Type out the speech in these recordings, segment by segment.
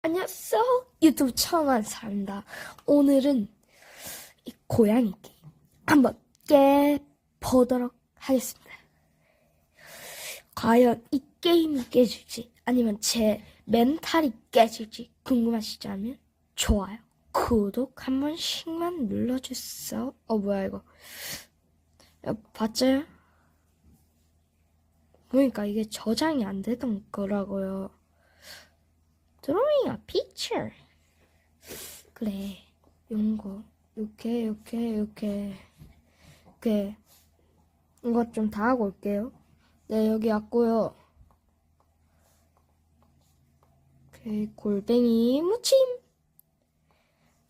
안녕하세요. 유튜브 처음 하는 사람입니다. 오늘은 이 고양이 게임 한번 깨보도록 하겠습니다. 과연 이 게임이 깨질지 아니면 제 멘탈이 깨질지 궁금하시다면 좋아요, 구독 한 번씩만 눌러주세요. 어 뭐야 이거? 야, 봤죠? 보니까 이게 저장이 안 되던 거라고요. Drawing a picture. 그래, 요거, 요렇게, 요렇게, 요렇게, 이렇게. 이것 좀 다 하고 올게요. 네, 여기 왔고요. 오케이, 골뱅이 무침.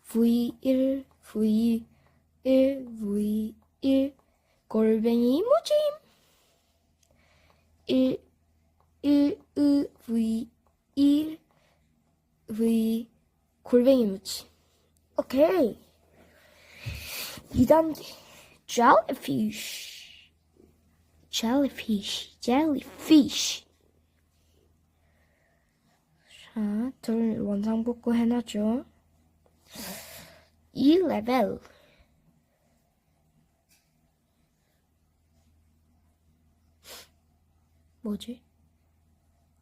V1, V1, V1, 골뱅이 무침. 1, 1, 으, V, 1, V 골뱅이 무침. 오케이. 2단계 jellyfish. jellyfish. jellyfish. 자, 둘 원상복구 해놨죠. 2레벨. 뭐지?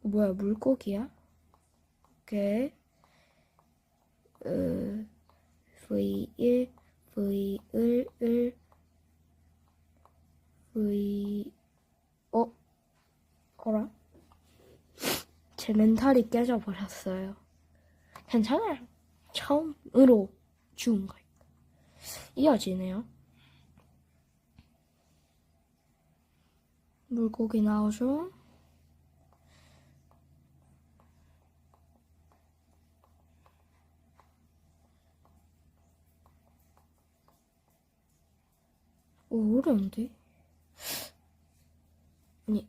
뭐야, 물고기야? 오케이. 어, V1, V1, 1, V, 어? 어라? 제 멘탈이 깨져버렸어요. 괜찮아요. 처음으로 죽은 거예요. 이어지네요. 물고기 나오죠? 오, 어려운데? 아니.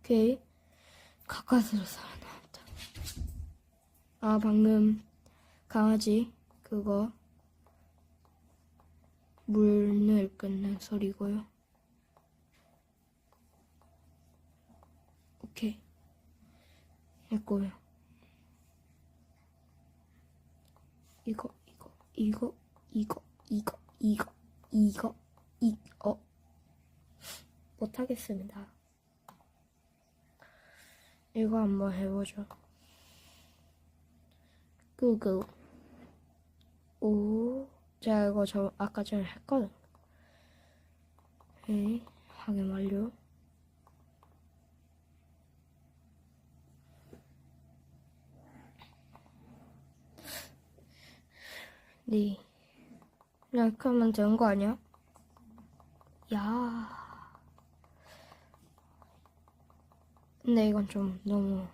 오케이. 가까스로 살아나왔다. 아, 방금 강아지, 그거, 물을 끓는 소리고요. 오케이. 했고요. 이거, 이거, 이거, 이거, 이거, 이거, 이거, 이거. 못하겠습니다. 이거 한번 해보죠. 구글. 오, 제가 이거 저 아까 전에 했거든. 오케이, 확인 완료. 네. 이렇게 하면 되는 거 아니야? 야. 근데 이건 좀 너무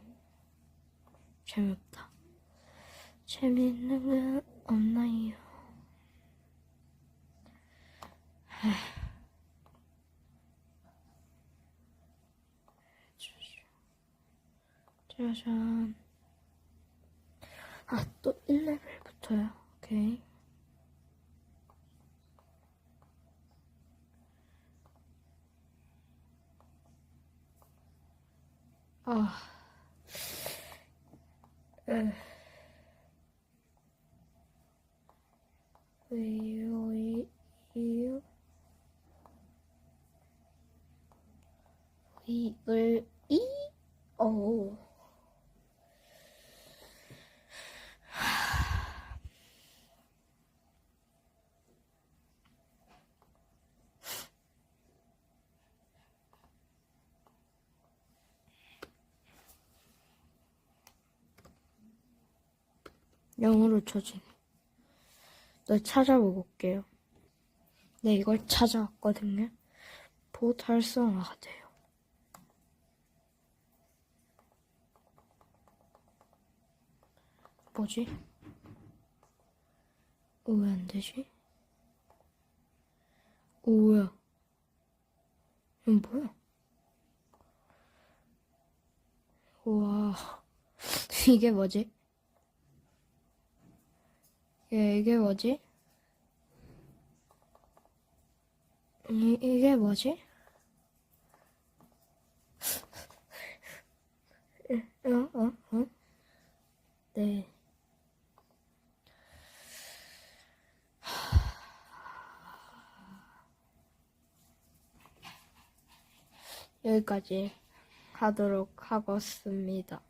재미없다. 재미있는 건 없나요? 짜잔. 아, 또 1레벨부터요. 오케이. 아, 에, 왜요, 이, 이요? 이, 을, 이, 오. 영어로 쳐진. 널 찾아보고 올게요. 네, 이걸 찾아왔거든요. 보호 달성화가 돼요. 뭐지? 어, 왜안 되지? 오, 뭐야? 이건 뭐야? 우와, 이게 뭐지? 예, 이게 뭐지? 이, 이게 뭐지? 어, 어, 어? 네. 여기까지 하도록 하겠습니다.